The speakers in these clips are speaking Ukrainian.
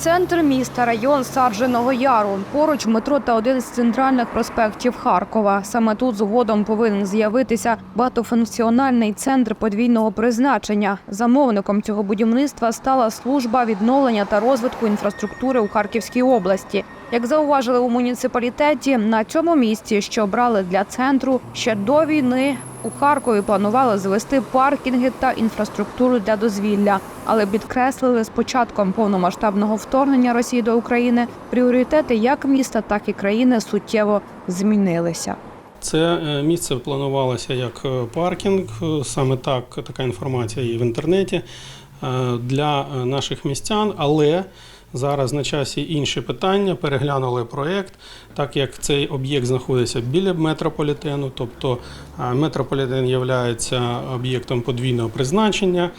Центр міста, район Сарженого Яру. Поруч метро та один з центральних проспектів Харкова. Саме тут згодом повинен з'явитися багатофункціональний центр подвійного призначення. Замовником цього будівництва стала служба відновлення та розвитку інфраструктури у Харківській області. Як зауважили у муніципалітеті, на цьому місці, що обрали для центру, ще до війни у Харкові планували звести паркінги та інфраструктуру для дозвілля, але підкреслили з початком повномасштабного вторгнення Росії до України пріоритети як міста, так і країни суттєво змінилися. Це е, місце планувалося як е, паркінг. Е, Саме так така інформація є в інтернеті для наших містян, але зараз на часі інші питання. Переглянули проєкт, так як цей об'єкт знаходиться біля метрополітену, тобто е, метрополітен є об'єктом подвійного призначення.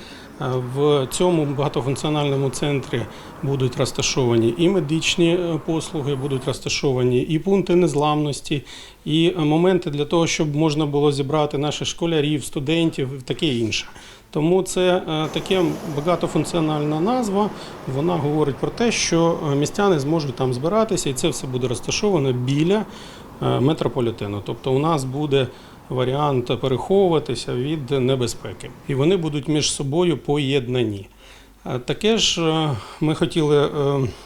Е, В цьому багатофункціональному центрі будуть розташовані і медичні е, послуги, будуть розташовані і пункти незламності, і е, моменти для того, щоб можна було зібрати наших школярів, студентів і таке інше. Тому це таке багатофункціональна назва. Вона говорить про те, що містяни зможуть там збиратися, і це все буде розташовано біля метрополітену. Тобто, у нас буде варіант переховуватися від небезпеки, і вони будуть між собою поєднані. Е, Таке ж е, ми хотіли е,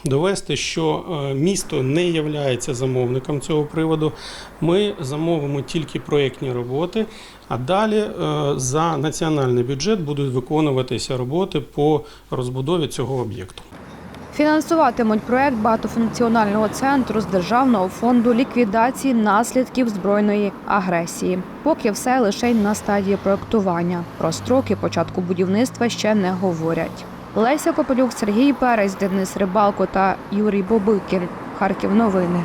довести, що місто не є замовником цього приводу. Ми замовимо тільки проєктні роботи, а далі за національний бюджет будуть виконуватися роботи по розбудові цього об'єкту. Фінансуватимуть проект багатофункціонального центру з державного фонду ліквідації наслідків збройної агресії. Поки все лише на стадії проектування. Про строки початку будівництва ще не говорять. Леся Копелюк, Сергій Перець, Денис Рибалко та Юрій Бобикін. Харків новини.